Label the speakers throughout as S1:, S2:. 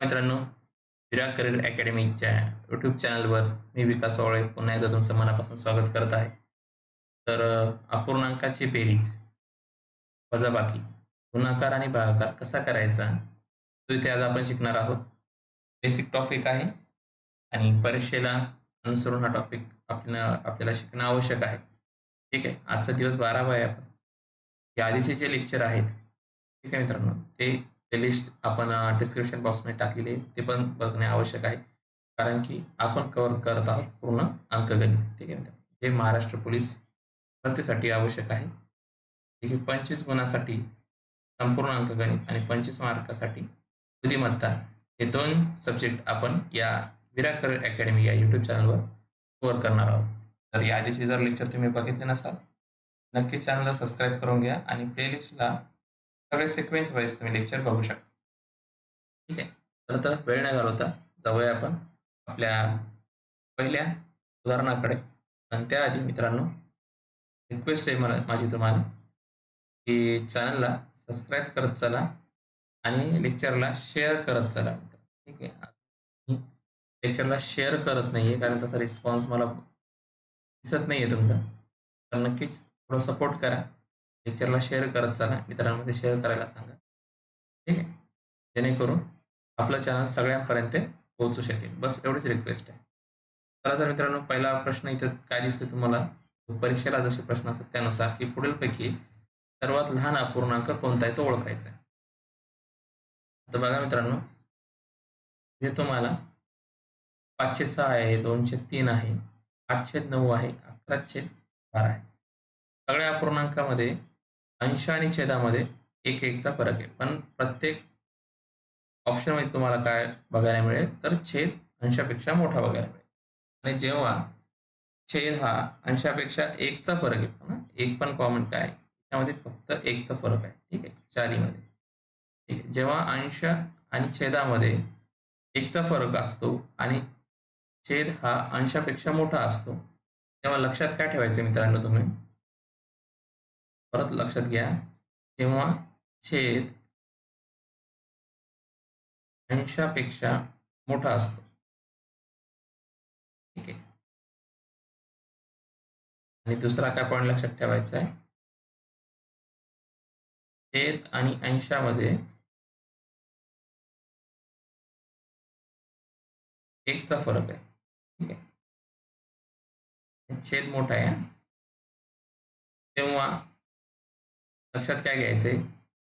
S1: मित्रांनो विराट career अकॅडमीच्या YouTube चॅनलवर मी विकास ओळे पुन्हा एकदा तुमचं मनापासून स्वागत करत आहे. तर अपूर्णांकाची बेरीज वजाबाकी गुणाकार आणि भागाकार कसा करायचा? तो इथे आज आपण शिकणार आहोत. बेसिक टॉपिक आहे आणि परीक्षेला अनुसरून हा टॉपिक आपल्या आपल्याला शिकणं आवश्यक आहे. ठीक आहे? आजचा दिवस बारा आहे आपण. या आधीचे जे लेक्चर आहेत ठीक आहे मित्रांनो? ते प्लेलिस्ट आपण डिस्क्रिप्शन बॉक्समध्ये टाकलेली आहे. ते पण बघणे आवश्यक आहे. कारण की आपण कव्हर करत आहोत पूर्ण अंकगणित. ठीक आहे हे जे महाराष्ट्र पोलीस भरतीसाठी आवश्यक आहे. ठीक आहे? पंचवीस गुणासाठी संपूर्ण अंकगणित आणि पंचवीस मार्कासाठी बुद्धिमत्ता हे दोन सब्जेक्ट आपण या विराकर अकॅडमी या यूट्यूब चॅनलवर कव्हर करणार आहोत. तर या आधीचे जर लेक्चर तुम्ही बघितले नसाल नक्की चॅनलला सबस्क्राईब करून घ्या आणि प्लेलिस्टला सगळे सिक्वेन्स वाईज तुम्ही लेक्चर बघू शकता. ठीक आहे? तर आता वेळ न घालवता. जाऊया आपण आपल्या पहिल्या उदाहरणाकडे. पण त्याआधी मित्रांनो रिक्वेस्ट आहे मला माझी तुम्हाला की चॅनलला सबस्क्राईब करत चला आणि लेक्चरला शेअर करत चला ठीक आहे? लेक्चरला शेअर करत नाही आहे कारण तसा रिस्पॉन्स मला दिसत नाही आहे तुमचा. तर नक्कीच थोडं सपोर्ट करा. लेक्चरला शेअर करत चला. मित्रांमध्ये शेअर करायला सांगा. ठीक आहे? जेणेकरून आपलं चॅनल सगळ्यांपर्यंत पोहोचू शकेल. बस एवढीच रिक्वेस्ट आहे. चला तर मित्रांनो पहिला प्रश्न इथं काय दिसतोय तुम्हाला? परीक्षेला जसे प्रश्न असतात त्यानुसार की पुढीलपैकी सर्वात लहान अपूर्णांक कोणता आहे तो ओळखायचा आहे. आता बघा मित्रांनो. हे तुम्हाला पाचशे सहा आहे दोनशे तीन आहे आठशे नऊ आहे अकराशे बारा आहे. सगळ्या अपूर्णांकामध्ये अंश आणि छेदामध्ये एक एकचा फरक आहे. पण प्रत्येक ऑप्शनमध्ये तुम्हाला काय बघायला मिळेल? तर छेद अंशापेक्षा मोठा बघायला मिळेल. आणि जेव्हा छेद हा अंशापेक्षा एकचा फरक येतो ना एक पण कॉमन काय? आहे त्यामध्ये फक्त एकचा फरक आहे. ठीक आहे? चारीमध्ये ठीक आहे? जेव्हा अंश आणि छेदामध्ये एकचा फरक असतो आणि छेद हा अंशापेक्षा मोठा असतो तेव्हा लक्षात काय ठेवायचं मित्रांनो तुम्ही? परत लक्षात घ्या. तेव्हा छेद अंशापेक्षा मोठा असतो. ठीक आहे. आणि दुसरा काय पॉईंट लक्षात ठेवायचा आहे? छेद आणि अंशामध्ये एकचा फरक आहे. ठीक आहे. छेद मोठा आहे तेव्हा लक्षात काय घ्यायचंय?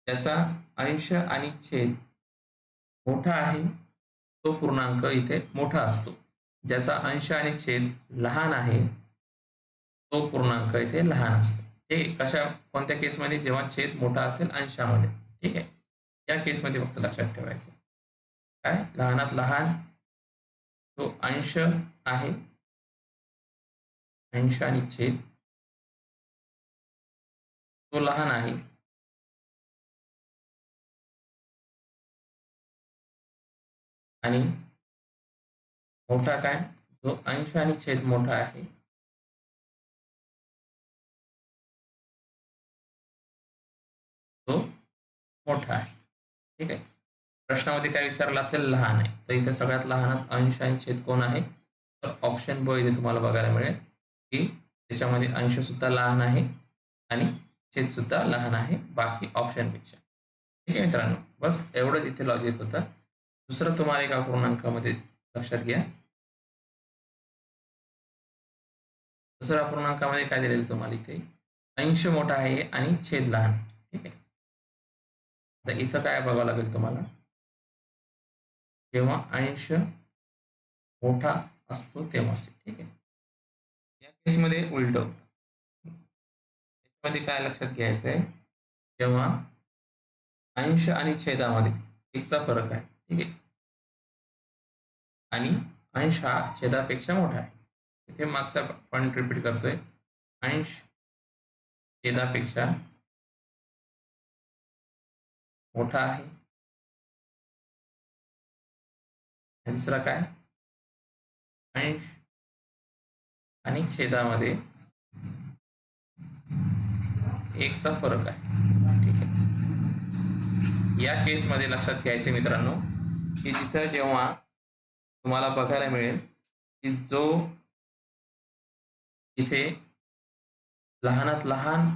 S1: त्याचा अंश आणि छेद मोठा आहे तो पूर्णांक इथे मोठा असतो. ज्याचा अंश आणि छेद लहान आहे तो पूर्णांक इथे लहान असतो. हे कशा कोणत्या केसमध्ये? जेव्हा छेद मोठा असेल अंशामध्ये. ठीक आहे? या केसमध्ये फक्त लक्षात ठेवायचं. काय? लहानात लहान तो अंश आहे अंश आणि छेद तो लहान आहे. आणि मोठा काय? जो अंश आणि छेद मोठा आहे. तो मोठा आहे. ठीक आहे. प्रश्नामध्ये काय विचारला तर लहान आहे. तर इथे सगळ्यात लहानात अंश आणि छेद कोण आहे? तर ऑप्शन ब इथे तुम्हाला बघायला मिळेल की त्याच्यामध्ये अंश सुद्धा लहान आहे आणि छेद सुद्धा लहान आहे बाकी ऑप्शनपेक्षा ठीक आहे मित्रांनो बस एवढंच इथे लॉजिक होतं. दुसरं तुम्हाला एका पूर्णांकामध्ये लक्षात घ्या. दुसऱ्या पूर्णांकामध्ये काय दिलेलं तुम्हाला इथे? अंश मोठा आहे आणि छेद लहान. ठीक आहे. आता इथं काय बघावं लागेल तुम्हाला? जेव्हा अंश मोठा असतो तेव्हा ठीक आहे. या केसमध्ये उलट होतं. मध्ये काय लक्षात घ्यायचं आहे जेव्हा अंश आणि छेदामध्ये एकचा फरक आहे. ठीक आहे? आणि अंश हा छेदापेक्षा मोठा आहे. इथे मागचा पॉईंट रिपीट करतोय. अंश छेदापेक्षा मोठा आहे. दुसरा काय? अंश आणि छेदामध्ये एकचा फरक आहे. ठीक आहे. या केसमध्ये लक्षात घ्यायचे मित्रांनो की जिथं जेव्हा तुम्हाला बघायला मिळेल की जो इथे लहानात लहान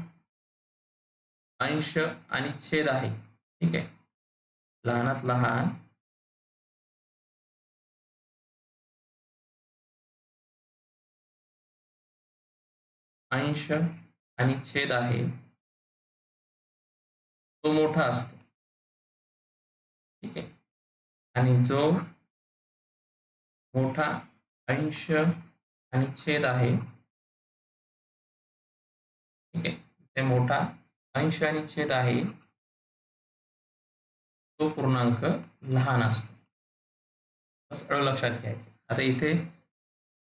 S1: अंश आणि छेद आहे ठीक आहे. लहानात लहान अंश आणि छेद आहे. तो मोठा असतो. ठीक आहे. आणि जो मोठा अंश आणि छेद आहे. ठीक आहे. ते मोठा अंश आणि छेद आहे. तो पूर्णांक लहान असतो. सगळं लक्षात घ्यायचं. आता इथे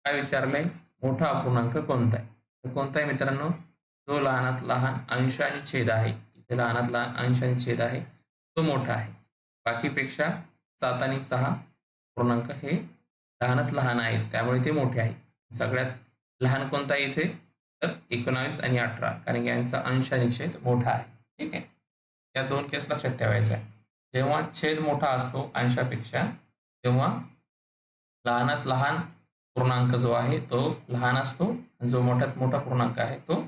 S1: काय विचारलंय? मोठा अपूर्णांक कोणता आहे? तर कोणता आहे मित्रांनो? जो लहानात लहान अंश आणि छेद आहे. ज्याला अनातला लहान अंश आणि छेद आहे तो मोठा आहे. बाकीपेक्षा सात आणि सहा पूर्णांक हे लहानात लहान आहेत त्यामुळे ते मोठे आहे सगळ्यात लहान कोणता इथे? तर एकोणावीस आणि अठरा कारण की यांचा अंश आणि छेद मोठा आहे. ठीक आहे? या दोन केस लक्षात ठेवायचा आहे जेव्हा छेद मोठा असतो अंशापेक्षा तेव्हा लहानात लहान पूर्णांक जो आहे तो लहान असतो आणि जो मोठ्यात मोठा पूर्णांक आहे तो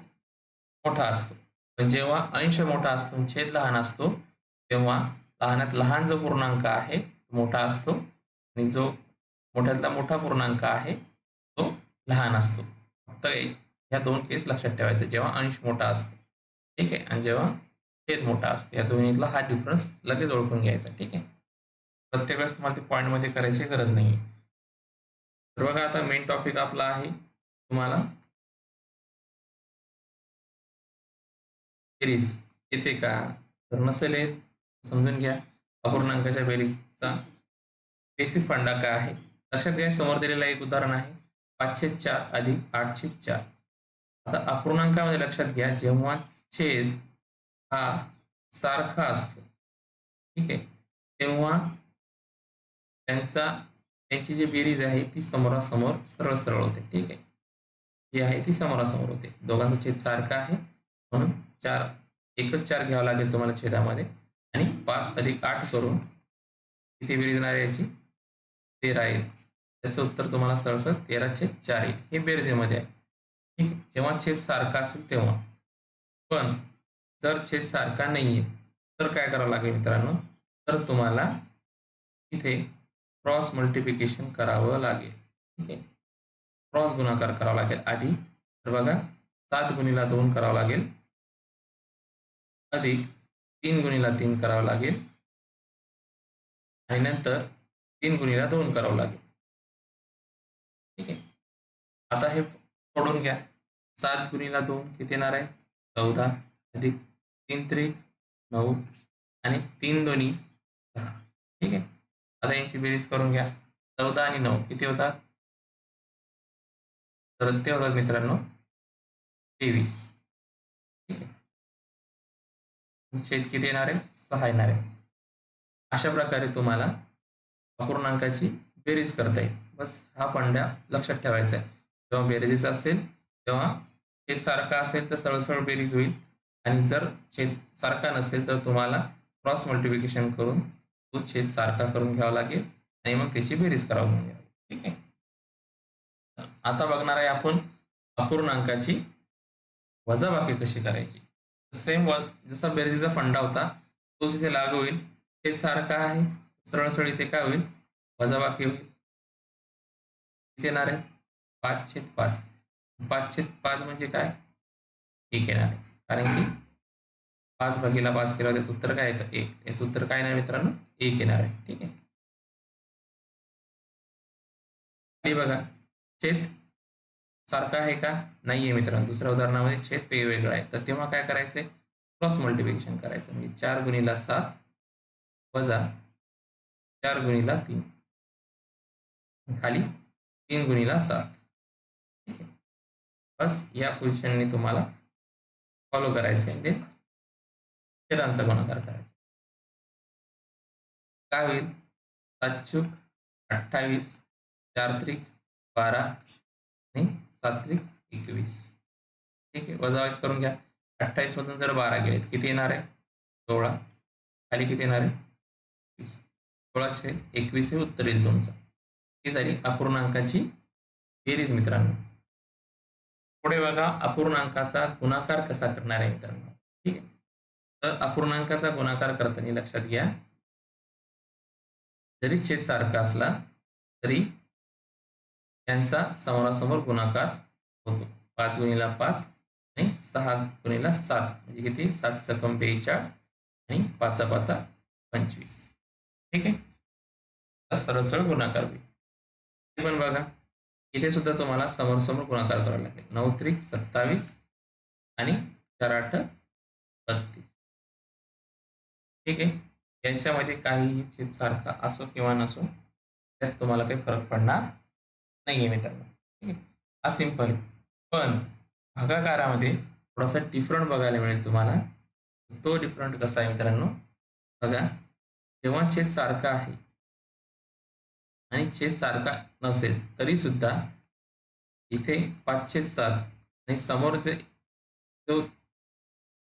S1: मोठा असतो. पण जेव्हा अंश मोठा असतो छेद लहान असतो तेव्हा लहानात लहान जो पूर्णांक आहे तो मोठा असतो आणि जो मोठ्यातला मोठा पूर्णांक आहे तो लहान असतो. फक्त या दोन केस लक्षात ठेवायचे. जेव्हा अंश मोठा असतो ठीक आहे? आणि जेव्हा छेद मोठा असतो या दोन्हीतला हा डिफरन्स लगेच ओळखून घ्यायचा ठीक आहे? प्रत्येक वेळेस तुम्हाला ते पॉईंटमध्ये करायची गरज नाही तर बघा आता मेन टॉपिक आपला आहे तुम्हाला बेरीज येते का? तर नसेल येत समजून घ्या. अपूर्णांकाच्या बेरीजचा बेसिक फंडा काय आहे? लक्षात घ्या समोर दिलेलं एक उदाहरण आहे. पाचशे चार अधिक आठशे चार. आता अपूर्णांकामध्ये लक्षात घ्या जेव्हा छेद हा सारखा असतो. ठीक आहे? तेव्हा त्यांचा त्यांची जी बेरीज आहे ती समोरासमोर सरळ सरळ होते. ठीक आहे? जी आहे ती समोरासमोर होते. दोघांचा छेद सारखा आहे म्हणून चार एकच चार घ्यावा लागेल तुम्हाला छेदामध्ये. आणि पाच अधिक आठ करून किती बेरीज येणार याची? तेरा येईल त्याचं उत्तर तुम्हाला सरळ सरळ तेरा छेद चार येईल हे बेरजेमध्ये आहे. ठीक? आहे जेव्हा छेद सारखा असेल तेव्हा. पण जर छेद सारखा नाही आहे तर काय करावं लागेल मित्रांनो? तर तुम्हाला इथे क्रॉस मल्टिप्लिकेशन करावं लागेल. ठीक आहे? क्रॉस गुणाकार करावा लागेल आधी. तर बघा सात गुणीला दोन करावं लागेल. अधिक तीन गुणीला तीन करावं लागेल. आणि नंतर तीन गुणीला दोन करावं लागेल. ठीक आहे? आता हे सोडून घ्या. सात गुणीला दोन किती येणार आहे? चौदा. अधिक तीन त्रिक नऊ आणि तीन दोन्ही दहा. ठीक आहे? आता यांची बेरीज करून घ्या. चौदा आणि नऊ किती होतात? तर ते होतात मित्रांनो तेवीस. ठीक आहे? छेद किती येणार आहे सहा येणार आहे. अशा प्रकारे तुम्हाला अपूर्णांकाची बेरीज करता येईल. बस हा पंड्या लक्षात ठेवायचा आहे. जेव्हा बेरीज असेल तेव्हा छेद सारखा असेल तर सळसळ बेरीज होईल. आणि जर छेद सारखा नसेल तर तुम्हाला क्रॉस मल्टिप्लिकेशन करून तो छेद सारखा करून घ्यावा लागेल आणि मग त्याची बेरीज करावं घ्यावी ठीक आहे? आता बघणार आहे आपण अपूर्णांकाची वजाबाकी कशी करायची. सेम जसा बेरजेचा फंडा होता तोच इथे लागू होईल. छेद सारखा आहे? सरळ सरळ इथे काय होईल? वजाबाकी होईल. किती येणार आहे पाच छेद पाच. पाच छेद पाच म्हणजे काय? एक येणार कारण की पाच भागीला पाच केला त्याचं उत्तर काय येतं एक. उत्तर काय नाही मित्रांनो? एक येणार आहे. ठीक आहे. बघा. छेद सारखा आहे का? नाहीये मित्रांनो. दुसऱ्या उदाहरणामध्ये छेद वेगवेगळा आहे. तर तेव्हा काय करायचंय क्रॉस मल्टिप्लिकेशन करायचं. म्हणजे चार गुणीला सात वजा चार गुणीला तीन. खाली तीन गुणीला सात. ठीक आहे. बस या पोझिशनने तुम्हाला फॉलो करायचं आहे. छेदांचा गुणाकार करायचा. काय होईल? सातशे अठ्ठावीस चार त्रिक बारा आणि सात्विक एकवीस. ठीक आहे वजा करून घ्या. अठ्ठावीस मधून जर बारा गेलेत किती येणार आहे? सोळा. खाली किती येणार आहे? वीस. सोळाशे एकवीस हे उत्तर येईल तुमचं. ही झाली अपूर्णांकाची बेरीज मित्रांनो. पुढे बघा अपूर्णांकाचा गुणाकार कसा करणार आहे मित्रांनो? ठीक आहे. तर अपूर्णांकाचा गुणाकार करताना लक्षात घ्या. जरी छेद सारखा असला तरी त्यांचा समोरासमोर गुणाकार होतो. पाच गुणीला पाच आणि सहा गुणीला सात. म्हणजे किती? सात सकम बेचाळ आणि पाचा पाचा पंचवीस. ठीक आहे? सरळ सरळ गुणाकार होईल. पण बघा. इथे सुद्धा तुम्हाला समोर समोर गुणाकार करावा लागेल. नऊ त्रिक सत्तावीस आणि चार आठ बत्तीस. ठीक आहे? यांच्यामध्ये काही छेद सारखा असो किंवा नसो त्यात तुम्हाला काही फरक पडणार नाहीये मित्रांनो. ठीक आहे? हा सिंपल पण भागाकारामध्ये थोडासा डिफरंट बघायला मिळेल तुम्हाला. तो डिफरंट कसा आहे मित्रांनो? बघा. जेव्हा छेद सारखा आहे आणि छेद सारखा नसेल तरी सुद्धा इथे पाच छेद सात आणि समोर जे जो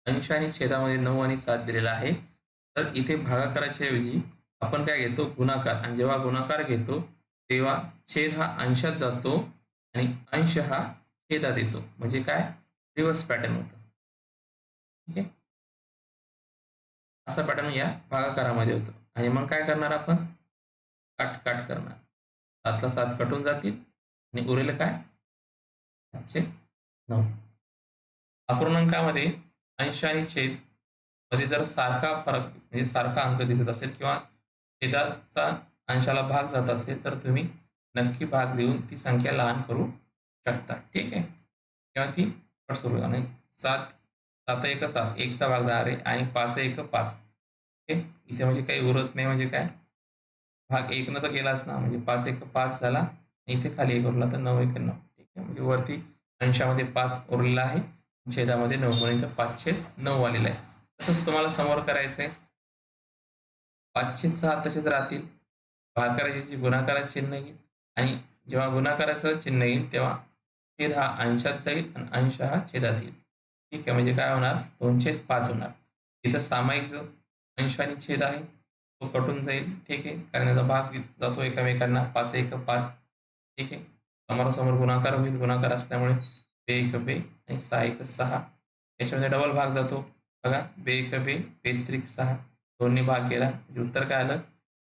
S1: अंश आणि छेदामध्ये नऊ आणि सात दिलेला आहे तर इथे भागाकाराच्या ऐवजी आपण काय घेतो? गुणाकार. आणि जेव्हा गुणाकार घेतो तेव्हा छेद हा अंशात जातो आणि अंश हा छेदात येतो. म्हणजे काय? रिव्हर्स पॅटर्न होतं. ठीक आहे असा पॅटर्न या भागाकारामध्ये होतो. आणि मग काय करणार आपण? काट काट करणार. सातला सात कटून जातील. आणि उरेल काय? सातशे नऊ. अपूर्णांकामध्ये अंश आणि छेदमध्ये जर सारखा फरक म्हणजे सारखा अंक दिसत असेल किंवा छेदाचा अंशाला भाग जात असेल तर तुम्ही नक्की भाग देऊन ती संख्या लहान करू शकता. ठीक आहे? किंवा ती सुरू आणि सात सात एक सात एकचा भाग दहा आहे आणि पाच एक पाच. ओके? इथे म्हणजे काही उरत नाही म्हणजे काय? भाग एक न तर गेलाच ना म्हणजे पाच एक पाच झाला. इथे खाली एक उरला तर नऊ एक नऊ. ठीक आहे? म्हणजे वरती अंशामध्ये पाच उरलेला आहे. छेदामध्ये नऊ म्हणजे पाचशे नऊ आलेला आहे. तसंच तुम्हाला समोर करायचं आहे पाचशे सहा तसेच राहतील. भागाकाराची गुणाकाराचं चिन्ह येईल. आणि जेव्हा गुणाकाराचं चिन्ह येईल तेव्हा छेद हा अंशात जाईल आणि अंश हा छेदात येईल. ठीक आहे म्हणजे काय होणार? दोन छेद पाच होणार. इथं सामायिक जो अंश आणि छेद आहे तो कटून जाईल. ठीक आहे कारण याचा भाग जातो एकामेकांना. पाच एक पाच. ठीक आहे समोरासमोर गुणाकार होईल. गुणाकार असल्यामुळे बे एक बे आणि सहा एक सहा. याच्यामध्ये डबल भाग जातो. बघा बे एक बे बेत्रिक सहा. दोन्ही भाग गेला. म्हणजे उत्तर काय आलं?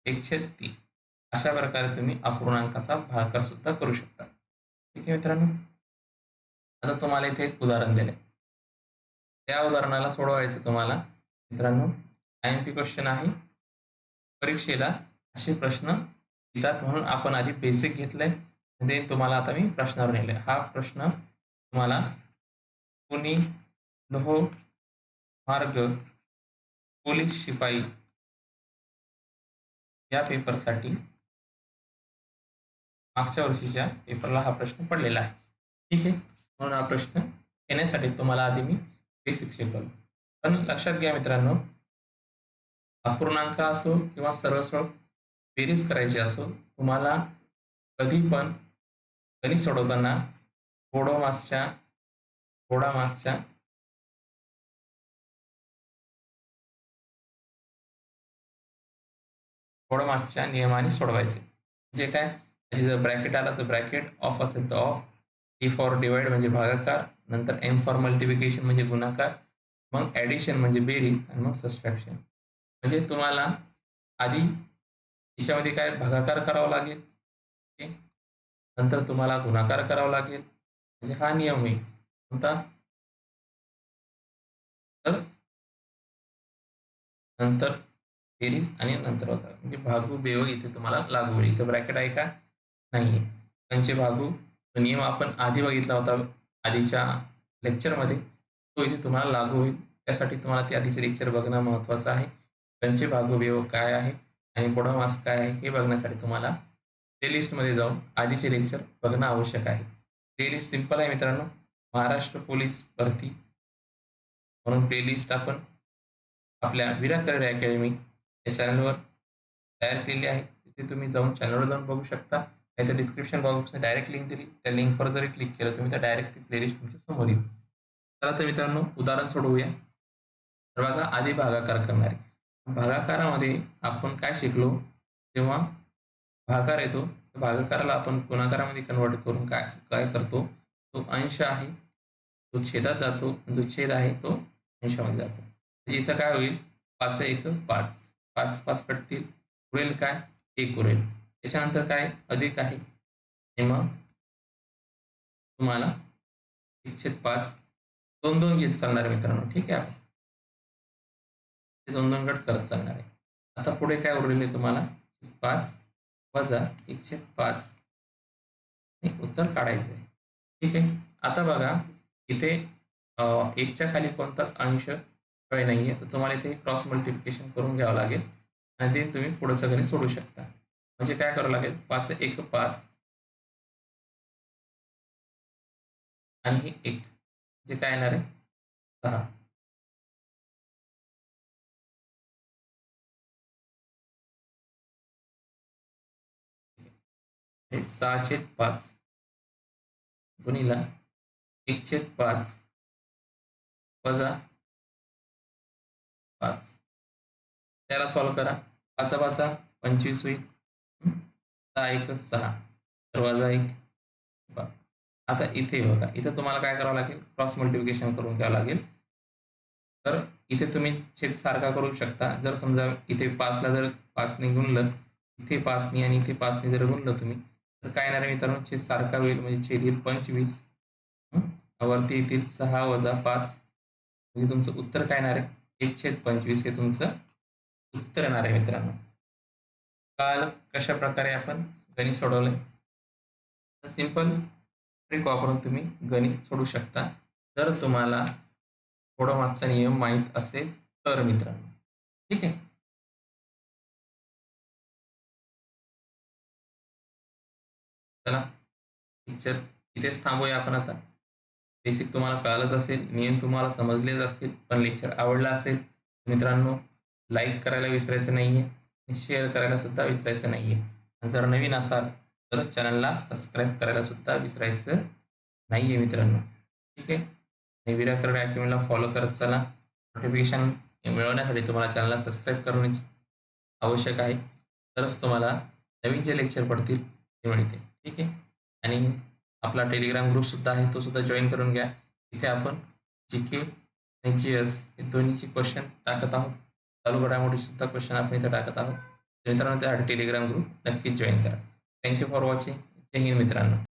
S1: एक छेद तीन. अशा प्रकारे तुम्ही अपूर्णांकाचा भागाकार सुद्धा करू शकता. ठीक आहे मित्रांनो? आता तुम्हाला इथे एक उदाहरण दिले त्या उदाहरणाला सोडवायचं तुम्हाला. मित्रांनो आय एम पी क्वेश्चन आहे. परीक्षेला असे प्रश्न येतात म्हणून आपण आधी बेसिक घेतलंय. देन तुम्हाला आता मी प्रश्नावर नेले हा प्रश्न तुम्हाला पुणे लोह मार्ग पोलीस शिपाई या पेपरसाठी मागच्या वर्षीच्या पेपरला हा प्रश्न पडलेला आहे. ठीक आहे? म्हणून हा प्रश्न येण्यासाठी तुम्हाला आधी मी बेसिक शिकवलं पण लक्षात घ्या मित्रांनो अपूर्णांक असो किंवा सरळ सरळ बेरीज करायची असो तुम्हाला कधी पण गणित सोडवताना बोडो मासच्या बोडा मासच्या बोडो मासच्या नियमाने सोडवायचे. म्हणजे काय? जर ब्रॅकेट आला तर ब्रॅकेट ऑफ असेल तर ऑफ. टी फॉर डिवाइड म्हणजे भागाकार नंतर एम फॉर मल्टिप्लिकेशन म्हणजे गुणाकार मग ॲडिशन म्हणजे बेरीज आणि मग सबस्ट्रॅक्शन म्हणजे तुम्हाला आधी याच्यामध्ये काय भागाकार करावा लागेल? ओके. नंतर तुम्हाला गुणाकार करावा लागेल. म्हणजे हा नियम आहे. कोणता? तर नंतर बेरीज आणि नंतर होता म्हणजे भागू बेव इथे तुम्हाला लागू होईल. ब्रॅकेट आहे का? नाही. त्यांचे बाबू नियम आपण आधी बघितला होता आधीच्या लेक्चरमध्ये तो इथे तुम्हाला लागू होईल. त्यासाठी तुम्हाला ते आधीचे लेक्चर बघणं महत्त्वाचं आहे. त्यांचे भागोबेव काय आहे आणि मास काय आहे हे बघण्यासाठी तुम्हाला प्लेलिस्टमध्ये जाऊन आधीचे लेक्चर बघणं आवश्यक आहे. प्लेलिस्ट सिंपल आहे मित्रांनो. महाराष्ट्र पोलीस भरती. म्हणून प्लेलिस्ट आपण आपल्या विराट करडे अकॅडमी या चॅनलवर तयार केलेली आहे. तिथे तुम्ही जाऊन चॅनलवर जाऊन बघू शकता. नाही तर डिस्क्रिप्शन बॉक्समध्ये डायरेक्ट लिंक दिली. त्या लिंकवर जरी क्लिक केलं तुम्ही त्या डायरेक्ट ती प्लेलिस्ट तुमच्यासमोर येईल. चला तर मित्रांनो उदाहरण सोडवूया. तर बघा आधी भागाकार करणारे. भागाकारामध्ये आपण काय शिकलो? जेव्हा भागाकार येतो भागाकाराला आपण गुणाकारामध्ये कन्वर्ट करून काय काय करतो? तो अंश आहे तो छेदात जातो जो छेद आहे तो अंशामध्ये जातो. म्हणजे इथं काय होईल? पाच एक पाच. पाच पाच कटतील. उरेल काय? एक उरेल. त्याच्यानंतर काय? अधिक आहे. मग तुम्हाला एकशे पाच दोन दोन घेत चालणार आहे मित्रांनो. ठीक आहे? दोन दोन गट करत चालणार. आहे आता पुढे काय उरलेले तुम्हाला? पाच वजा एकशे पाच. उत्तर काढायचं आहे. ठीक आहे? आता बघा इथे एकच्या खाली कोणताच अंश काही नाही आहे तर तुम्हाला इथे क्रॉस मल्टिप्लिकेशन करून घ्यावं लागेल. आणि ते तुम्ही पुढचं गणित सोडू शकता. म्हणजे काय करावं लागेल? पाच एक पाच. आणि हे एक. म्हणजे काय येणार आहे? सहा. सहा छेद पाच. गुणिला एक छेद पाच. वजा पाच. त्याला सॉल्व करा. पाचा पाचा पंचवीस होईल. सहा एक सहा. दरवाजा एक. आता इथे बघा. इथे तुम्हाला काय करावं लागेल? क्रॉस मल्टिप्लिकेशन करून घ्यावं लागेल. तर इथे तुम्ही छेद सारखा करू शकता. जर समजा इथे पाचला जर पाचने गुणलं इथे पाचनी आणि इथे पाचने जर गुणलं तुम्ही तर काय येणार आहे मित्रांनो? छेद सारखा होईल. म्हणजे छेद येईल पंचवीस. वरती येतील सहा वजा पाच. म्हणजे तुमचं उत्तर काय येणार आहे? एक छेद पंचवीस हे तुमचं उत्तर येणार आहे मित्रांनो. काल कशा प्रकारे आपण गणित सोडवलंय? सिंपल ट्रिक वापरून तुम्ही गणित सोडू शकता. जर तुम्हाला थोडा मागचा नियम माहीत असेल तर मित्रांनो. ठीक आहे? चला पिक्चर इथेच थांबूया आपण आता. बेसिक तुम्हाला कळालंच असेल नियम तुम्हाला समजलेच असतील पण लेक्चर आवडला असेल मित्रांनो लाईक करायला विसरायचं नाहीये. शेअर करायला सुद्धा विसरायचं नाहीये. जर नवीन असाल तर चॅनलला सबस्क्राईब करायला सुद्धा विसरायचं नाहीये मित्रांनो. ठीक आहे? आणि विराकरड अकॅडमीला फॉलो करत चला. नोटिफिकेशन मिळवण्यासाठी तुम्हाला चॅनलला सबस्क्राईब करणे आवश्यक आहे. तरच तुम्हाला नवीन जे लेक्चर पडतील ते मिळते ठीक आहे? आणि आपला टेलिग्राम ग्रुप सुद्धा आहे तो सुद्धा जॉईन करून घ्या. इथे आपण जी के आणि जी एस हे दोन्हीची क्वेश्चन टाकत आहोत. चालू घडामोडी सुद्धा क्वेश्चन आपण इथे टाकत आहोत. मित्रांनो त्यासाठी टेलिग्राम ग्रुप नक्कीच जॉईन करा. थँक्यू फॉर वॉचिंग जय हिंद मित्रांनो.